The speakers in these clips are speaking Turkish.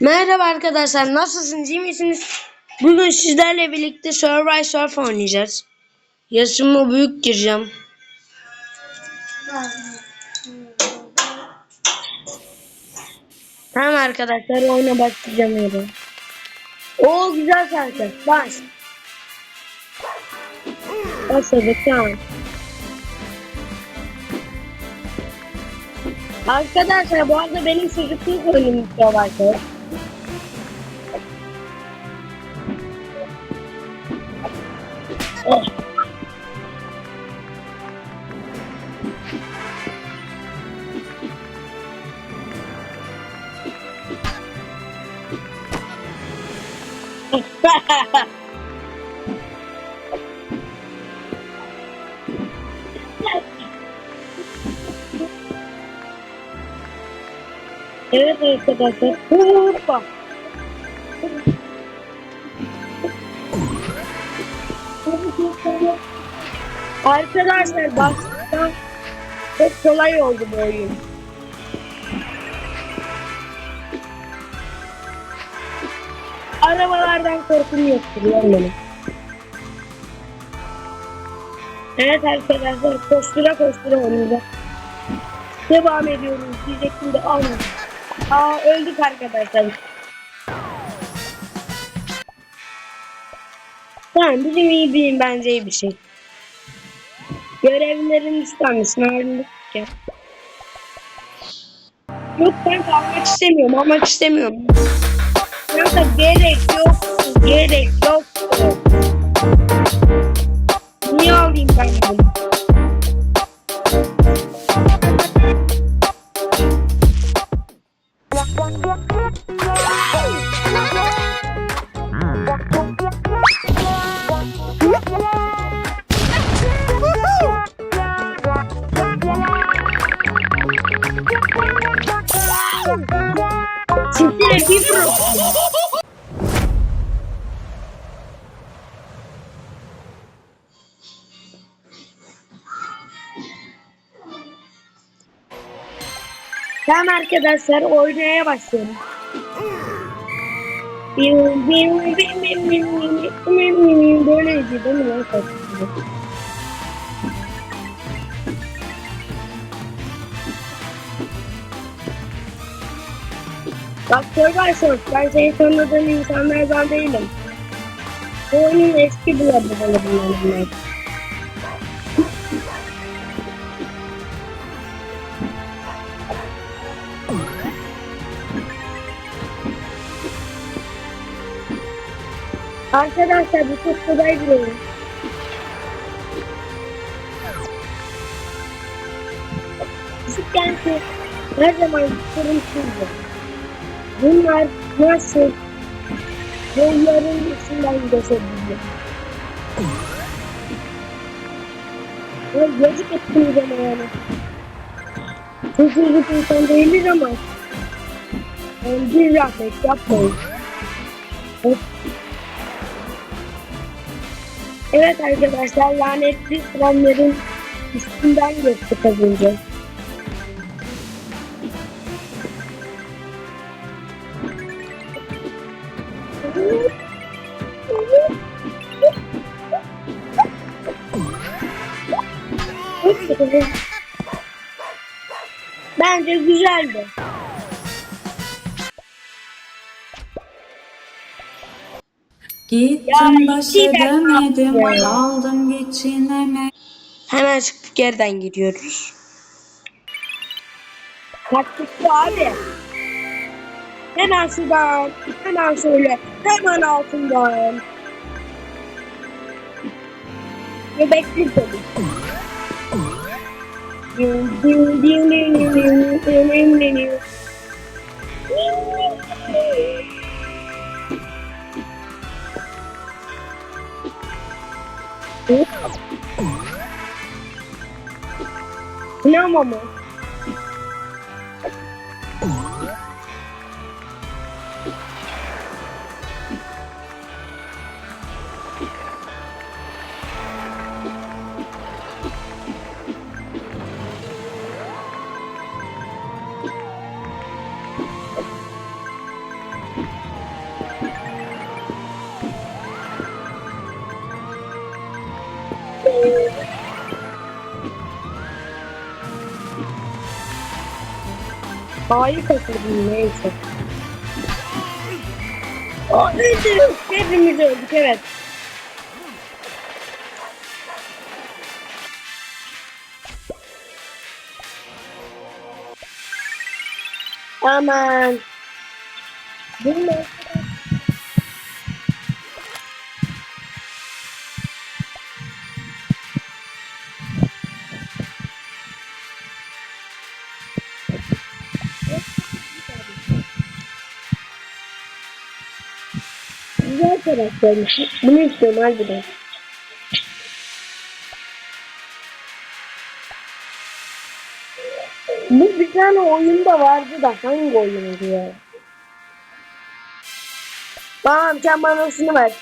Merhaba arkadaşlar nasılsınız iyi misiniz? Bugün sizlerle birlikte Survive Surf oynayacağız. Yaşımı büyük gireceğim. Tamam arkadaşlar oyuna başlayacağım öyle. Oo güzel şarkı. Baş. Başladık tamam. Arkadaşlar bu arada benim çocukluk oyunum bitiyor arkadaşlar. Ha ha ha! Evet arkadaşlar. Hoppa. Arkadaşlar baştan çok kolay oldu bu oyun. Arabalardan korkum yoktur benim. Evet arkadaşlar koştura koştura oynayacağız. Devam ediyoruz diyecektim de almadım. Aa öldük arkadaşlar. Tamam bizim iyi bir bence iyi bir şey. Görevlerin tanesini halinde ya. Yok ben almak istemiyorum almak istemiyorum. Kanka gerek yok. Gerek yok. Niye alayım ben bunu? Tamam arkadaşlar oynaya başlayalım. Böyleydi şey değil mi? Bak sorarsanız ben seni tanıdığım insanlardan değilim. Bu oyunun eski blogu bunlar bunlar. Arkadaşlar bu çok kolay bir oyun. Küçükken ki her zaman sorumsuzdu. Bunlar nasıl yolların içinden geçebiliyor? Ya yazık ama yani. Çocuk insan değiliz ama yani bir rahmet yapmayın. Evet arkadaşlar lanetli trenlerin üstünden geçtik az önce. Bence güzeldi. Gittim ya, baş edemedim, kaldım geçineme. Hemen çıktık yerden giriyoruz. Kalktık abi. Hemen şuradan, hemen şöyle, hemen altından. Göbekli tabii. Din din din din din din din din Não, mamãe. Hayır kaçırdım neyse. Aa, öldük. Hepimiz öldük evet. Aman. Bilmem. Güzel karaktermiş. Bunu istiyorum harbiden. Bu bir tane oyunda vardı da hangi oyundu ya? Tamam sen bana şunu ver.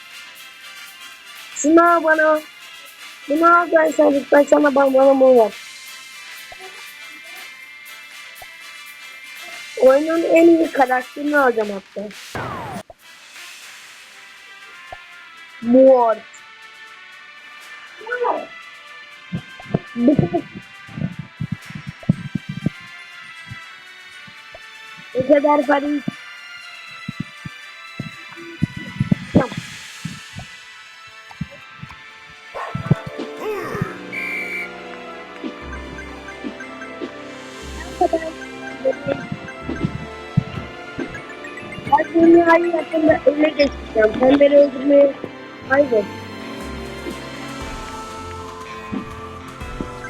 Şunu al bana. Bunu al ben sana, ben sana bana, bana bunu ver. Oyunun en iyi karakterini alacağım hatta. Mort. Bu kadar. O kadar parayı Tamam. Ne kadar? Ben dünyayı yakında ele geçeceğim. Sen beni kaybet.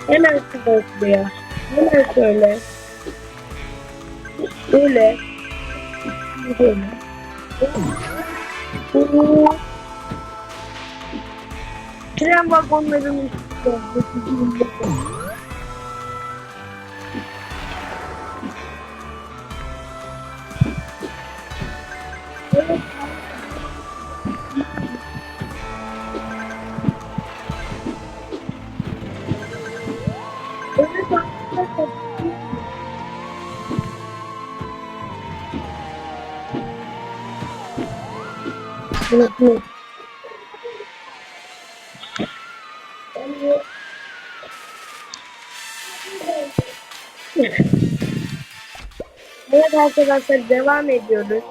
Hemen sıkı şuraya. Hemen söyle. Böyle. Böyle. Tren vagonlarının üstünde. Evet, evet. Evet arkadaşlar devam ediyoruz.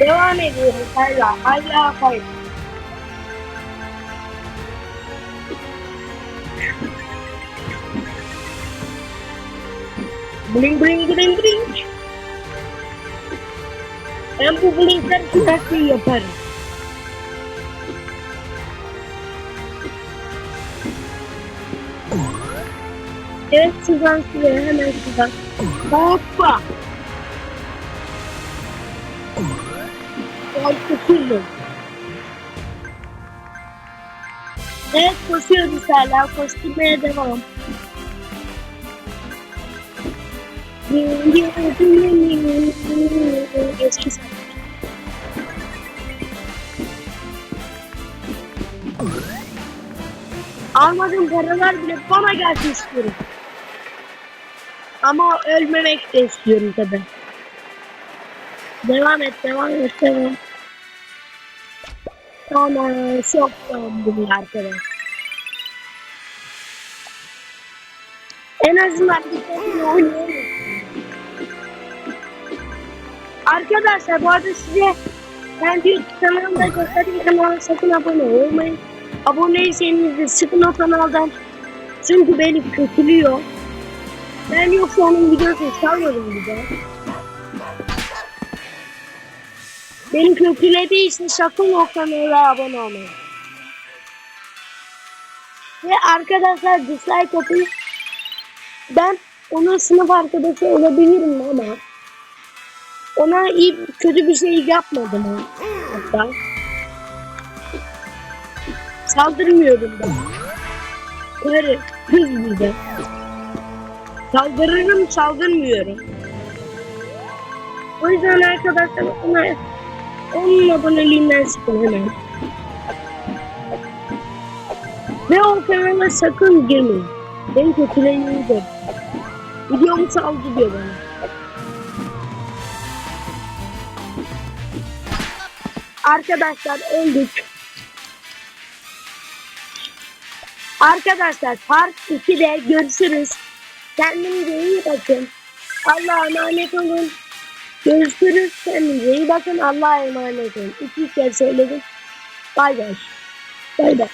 Devam ediyoruz hala. Hala hayır. Bling bling bling bling. Ben bu blinkler nasıl yaparım? Evet şuradan şuraya hemen şuradan. Hoppa. Korkutuldum. Evet koşuyoruz hala. Koşturmaya devam. Almadığım paralar bile bana gelsin istiyorum. Ama ölmemek de istiyorum tabi. Devam et, devam et, devam. Tamam, çok tamam arkadaş. En azından bir tane oynayalım. Arkadaşlar bu arada size ben bir kanalımda gösterdiğim kanala sakın abone olmayın. Aboneyseniz de sıkın o kanaldan. Çünkü beni kötülüyor. Ben yoksa onun videosunu salmadım bir daha. Beni kötülediği için sakın o kanala abone olmayın. Ve arkadaşlar dislike atın. Ben onun sınıf arkadaşı olabilirim ama ona iyi kötü bir şey yapmadım ha. hatta. Saldırmıyorum ben. Karı, kız bir de. Saldırırım, saldırmıyorum. O yüzden arkadaşlar ona onun aboneliğinden çıkın hemen. Ve o kanala sakın girmeyin. Beni kötüleyin de. Videomu saldı diyor bana. Arkadaşlar öldük. Arkadaşlar part 2'de görüşürüz. Kendinize iyi bakın. Allah'a emanet olun. Görüşürüz. Kendinize iyi bakın. Allah'a emanet olun. İki kez söyledim. Bay bay. Bay bay.